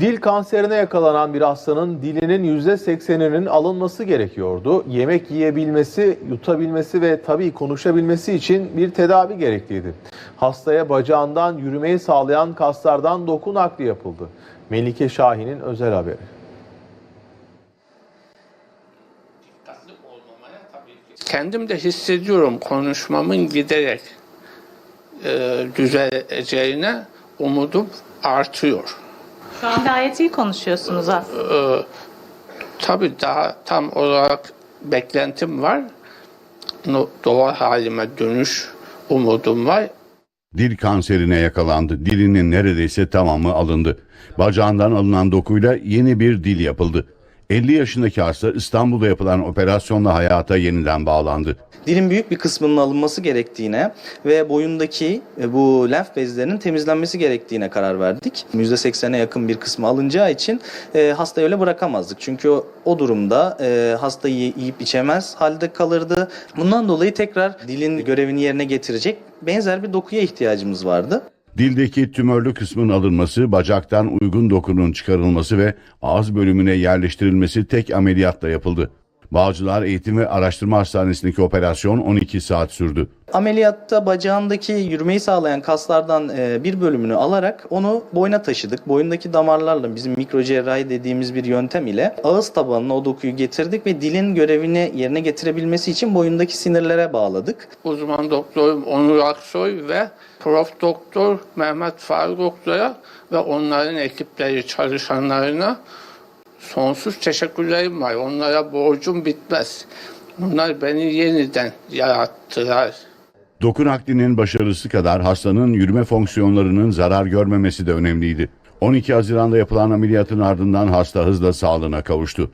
Dil kanserine yakalanan bir hastanın dilinin %80'inin alınması gerekiyordu. Yemek yiyebilmesi, yutabilmesi ve tabii konuşabilmesi için bir tedavi gerekliydi. Hastaya bacağından yürümeyi sağlayan kaslardan doku nakli yapıldı. Melike Şahin'in özel haberi. Kendim de hissediyorum konuşmamın giderek e, düzeleceğine umudum artıyor. Şu an gayet iyi konuşuyorsunuz aslında. E, tabii daha tam olarak beklentim var. Doğal halime dönüş umudum var. Dil kanserine yakalandı. Dilinin neredeyse tamamı alındı. Bacağından alınan dokuyla yeni bir dil yapıldı. 50 yaşındaki hasta İstanbul'da yapılan operasyonla hayata yeniden bağlandı. dilin büyük bir kısmının alınması gerektiğine ve boyundaki e, bu lenf bezlerinin temizlenmesi gerektiğine karar verdik. %80'e yakın bir kısmı alınacağı için e, hastayı öyle bırakamazdık. Çünkü o, o durumda e, hasta yi- yiyip içemez halde kalırdı. Bundan dolayı tekrar dilin görevini yerine getirecek benzer bir dokuya ihtiyacımız vardı. Dildeki tümörlü kısmın alınması, bacaktan uygun dokunun çıkarılması ve ağız bölümüne yerleştirilmesi tek ameliyatla yapıldı. Bağcılar Eğitim ve Araştırma Hastanesi'ndeki operasyon 12 saat sürdü. Ameliyatta bacağındaki yürümeyi sağlayan kaslardan e, bir bölümünü alarak onu boyna taşıdık. Boyundaki damarlarla bizim mikrocerrahi dediğimiz bir yöntem ile ağız tabanına o dokuyu getirdik ve dilin görevini yerine getirebilmesi için boyundaki sinirlere bağladık. Uzman doktorum Onur Aksoy ve Prof. Doktor Mehmet Faruk Oklu'ya ve onların ekipleri çalışanlarına sonsuz teşekkürlerim var. Onlara borcum bitmez. Bunlar beni yeniden yarattılar. Doku naklinin başarısı kadar hastanın yürüme fonksiyonlarının zarar görmemesi de önemliydi. 12 Haziran'da yapılan ameliyatın ardından hasta hızla sağlığına kavuştu.